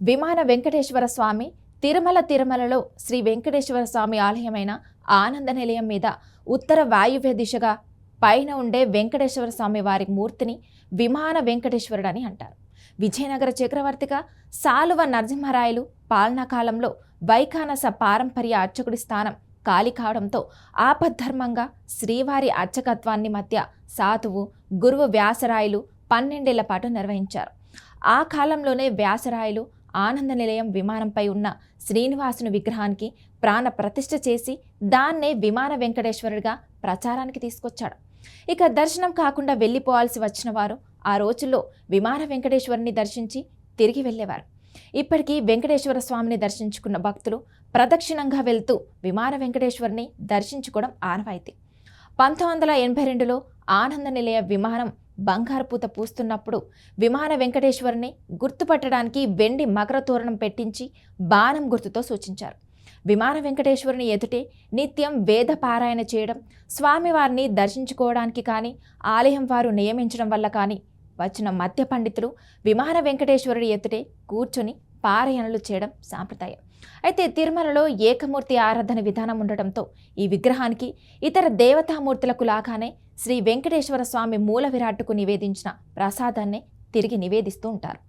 విమాన వెంకటేశ్వర స్వామి తిరుమల తిరుమలలో శ్రీ వెంకటేశ్వర స్వామి ఆలయమైన ఆనంద నిలయం మీద ఉత్తర వాయువ్య దిశగా పైన ఉండే వెంకటేశ్వర స్వామి వారి మూర్తిని విమాన వెంకటేశ్వరుడు అని అంటారు. విజయనగర చక్రవర్తిగా సాలువ నరసింహరాయలు పాలనా కాలంలో వైఖానస పారంపర్య అర్చకుడి స్థానం ఖాళీ కావడంతో ఆపద్ధర్మంగా శ్రీవారి అర్చకత్వాన్ని మధ్య సాతువు గురువు వ్యాసరాయలు పన్నెండేళ్ళ పాటు నిర్వహించారు. ఆ కాలంలోనే వ్యాసరాయలు ఆనంద నిలయం విమానంపై ఉన్న శ్రీనివాసుని విగ్రహానికి ప్రాణ ప్రతిష్ఠ చేసి దాన్నే విమాన వెంకటేశ్వరుడిగా ప్రచారానికి తీసుకొచ్చాడు. ఇక దర్శనం కాకుండా వెళ్ళిపోవాల్సి వచ్చిన వారు ఆ రోజుల్లో విమాన వెంకటేశ్వరుని దర్శించి తిరిగి వెళ్ళేవారు. ఇప్పటికీ వెంకటేశ్వర స్వామిని దర్శించుకున్న భక్తులు ప్రదక్షిణంగా వెళ్తూ విమాన వెంకటేశ్వరుని దర్శించుకోవడం ఆనవాయితీ. పంతొమ్మిది వందల ఎనభై రెండులో ఆనంద నిలయ విమానం బంగారు పూత పూస్తున్నప్పుడు విమాన వెంకటేశ్వరుని గుర్తుపట్టడానికి వెండి మకర తోరణం పెట్టించి బాణం గుర్తుతో సూచించారు. విమాన వెంకటేశ్వరుని ఎదుటే నిత్యం వేద పారాయణ చేయడం స్వామివారిని దర్శించుకోవడానికి కానీ ఆలయం వారు నియమించడం వల్ల కానీ వచ్చిన మధ్య పండితులు విమాన వెంకటేశ్వరుడి ఎదుటే కూర్చొని పారాయణలు చేయడం సాంప్రదాయం. అయితే తిరుమలలో ఏకమూర్తి ఆరాధన విధానం ఉండటంతో ఈ విగ్రహానికి ఇతర దేవతామూర్తులకు లాగానే శ్రీ వెంకటేశ్వర స్వామి మూల విరాట్టుకు నివేదించిన ప్రసాదాన్నే తిరిగి నివేదిస్తూ ఉంటారు.